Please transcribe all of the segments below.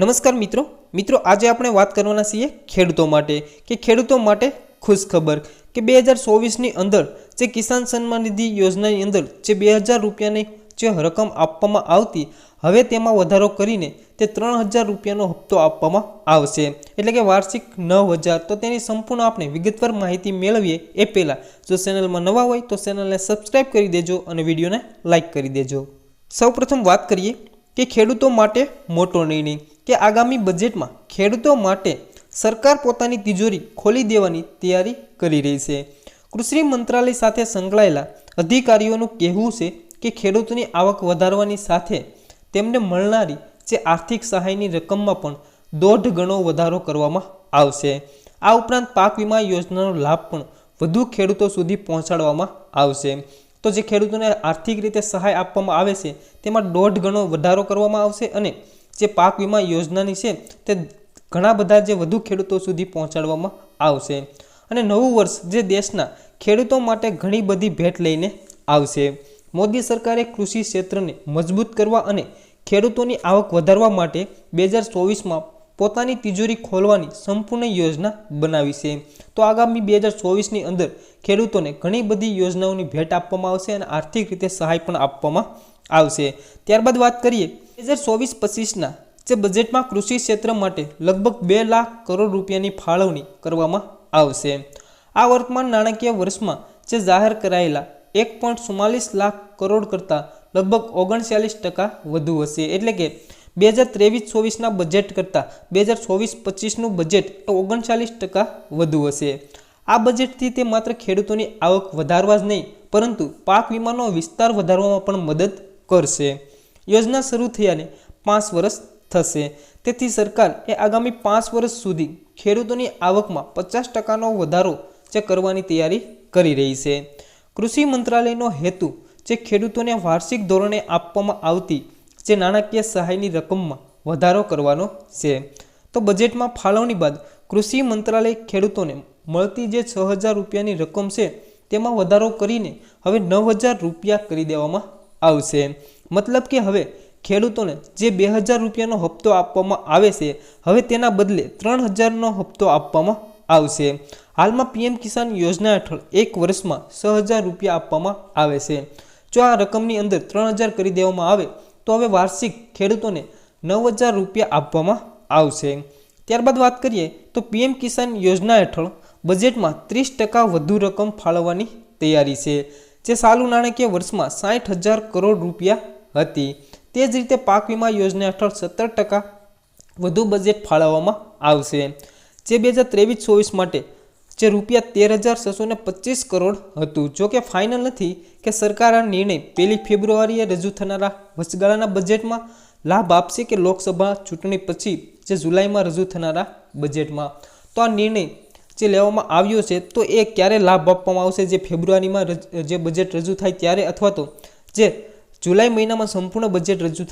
નમસ્કાર મિત્રો. મિત્રો, આજે આપણે વાત કરવાના છીએ ખેડૂતો માટે. કે ખેડૂતો માટે ખુશ ખબર કે બે હજાર ચોવીસની અંદર જે કિસાન સન્માન નિધિ યોજનાની અંદર જે બે હજાર રૂપિયાની જે રકમ આપવામાં આવતી, હવે તેમાં વધારો કરીને તે ત્રણ હજાર રૂપિયાનો હપ્તો આપવામાં આવશે. એટલે કે વાર્ષિક નવ હજાર. તો તેની સંપૂર્ણ આપણે વિગતવાર માહિતી મેળવીએ એ પહેલાં. જો ચેનલમાં નવા હોય તો ચેનલને સબસ્ક્રાઈબ કરી દેજો અને વિડીયોને લાઇક કરી દેજો. સૌપ્રથમ વાત કરીએ કે ખેડૂતો માટે મોટો નિર્ણય. કે આગામી બજેટમાં ખેડૂતો માટે સરકાર પોતાની તિજોરી ખોલી દેવાની તૈયારી કરી રહી છે. કૃષિ મંત્રાલય સાથે સંકળાયેલા અધિકારીઓનું કહેવું છે કે ખેડૂતોની આવક વધારવાની સાથે તેમને મળનારી જે આર્થિક સહાયની રકમમાં પણ દોઢ ગણો વધારો કરવામાં આવશે. આ ઉપરાંત પાક વીમા યોજનાનો લાભ પણ વધુ ખેડૂતો સુધી પહોંચાડવામાં આવશે. તો જે ખેડૂતોને આર્થિક રીતે સહાય આપવામાં આવે છે તેમાં દોઢ ગણો વધારો કરવામાં આવશે અને જે પાક વીમા યોજનાની છે, તે ઘણા બધા જે વધુ ખેડૂતો સુધી પહોંચાડવામાં આવશે. અને નવું વર્ષ જે દેશના ખેડૂતો માટે ઘણી બધી ભેટ લઈને આવશે. મોદી સરકારે કૃષિ ક્ષેત્રને મજબૂત કરવા અને ખેડૂતોની આવક વધારવા માટે બે હજાર ચોવીસમાં પોતાની તિજોરી ખોલવાની સંપૂર્ણ યોજના બનાવી છે. તો આગામી બે હજાર ચોવીસની અંદર ખેડૂતોને ઘણી બધી યોજનાઓની ભેટ આપવામાં આવશે અને આર્થિક રીતે સહાય પણ આપવામાં આવશે. ત્યારબાદ વાત કરીએ બે હજાર ચોવીસ પચીસના જે બજેટમાં કૃષિ ક્ષેત્ર માટે લગભગ બે લાખ કરોડ રૂપિયાની ફાળવણી કરવામાં આવશે. આ વર્તમાન નાણાકીય વર્ષમાં જે જાહેર કરાયેલા એક પોઈન્ટ ચુમ્માલીસ લાખ કરોડ કરતાં લગભગ ઓગણચાલીસ ટકા વધુ હશે. એટલે કે બે હજાર ત્રેવીસ ચોવીસના બજેટ કરતાં બે હજાર ચોવીસ પચીસનું બજેટ એ ઓગણચાલીસ ટકા વધુ હશે. આ બજેટથી તે માત્ર ખેડૂતોની આવક વધારવા જ નહીં, પરંતુ પાક વીમાનો વિસ્તાર વધારવામાં પણ મદદ કરશે. યોજના શરૂ થયાને પાંચ વર્ષ થશે. તેથી સરકાર એ આગામી પાંચ વર્ષ સુધી ખેડૂતોની આવકમાં પચાસ ટકાનો વધારો જે કરવાની તૈયારી કરી રહી છે. કૃષિ મંત્રાલયનો હેતુ જે ખેડૂતોને વાર્ષિક ધોરણે આપવામાં આવતી જે નાણાકીય સહાયની રકમમાં વધારો કરવાનો છે. તો બજેટમાં ફાળવણી બાદ કૃષિ મંત્રાલય ખેડૂતોને મળતી જે છ હજાર રૂપિયાની રકમ છે તેમાં વધારો કરીને હવે નવ હજાર રૂપિયા કરી દેવામાં આવશે. મતલબ કે હવે ખેડૂતોને જે બે હજાર રૂપિયાનો હપ્તો આપવામાં આવે છે, હવે તેના બદલે ત્રણ હજારનો હપ્તો આપવામાં આવશે. હાલમાં પીએમ કિસાન યોજના હેઠળ એક વર્ષમાં છ હજાર રૂપિયા આપવામાં આવે છે. જો આ રકમની અંદર ત્રણ હજાર કરી દેવામાં આવે, તો હવે વાર્ષિક ખેડૂતોને નવ હજાર રૂપિયા આપવામાં આવશે. ત્યારબાદ વાત કરીએ, તો પીએમ કિસાન યોજના હેઠળ બજેટમાં ત્રીસ ટકા વધુ રકમ ફાળવવાની તૈયારી છે. જે ચાલુ નાણાકીય વર્ષમાં સાઠ હજાર કરોડ રૂપિયા હતી. તે જ રીતે પાક વીમા યોજના હેઠળ સત્તર ટકા વધુ બજેટ ફાળવવામાં આવશે. જે બે હજાર ત્રેવીસ ચોવીસ માટે જે રૂપિયા તેર હજાર છસો ને પચીસ કરોડ હતું. જો કે ફાઇનલ નથી કે સરકાર આ નિર્ણય પહેલી ફેબ્રુઆરીએ રજૂ થનારા વચગાળાના બજેટમાં લાભ આપશે કે લોકસભા ચૂંટણી પછી જે જુલાઈમાં રજૂ થનારા બજેટમાં. તો આ નિર્ણય જે લેવામાં આવ્યો છે, તો એ ક્યારે લાભ આપવામાં આવશે? જે ફેબ્રુઆરીમાં જે બજેટ રજૂ થાય ત્યારે અથવા તો જે જુલાઈ મહિનામાં સંપૂર્ણ બજેટ રજૂ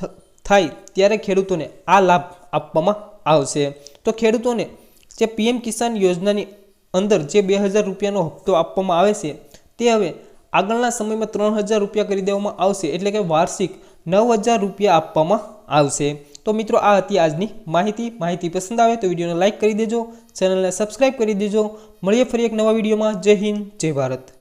થાય ત્યારે ખેડૂતોને આ લાભ આપવામાં આવશે. તો ખેડૂતોને જે પીએમ કિસાન યોજનાની અંદર જે બે હજાર રૂપિયાનો હપ્તો આપવામાં આવે છે, તે હવે આગળના સમયમાં ત્રણ હજાર રૂપિયા કરી દેવામાં આવશે, એટલે કે વાર્ષિક નવ હજાર રૂપિયા આપવામાં આવશે. તો મિત્રો, આ હતી આજની માહિતી. માહિતી પસંદ આવે તો વિડીયોને લાઇક કરી દેજો, ચેનલને સબસ્ક્રાઇબ કરી દેજો. મળીએ ફરી એક નવા વિડીયોમાં. જય હિન્દ, જય ભારત.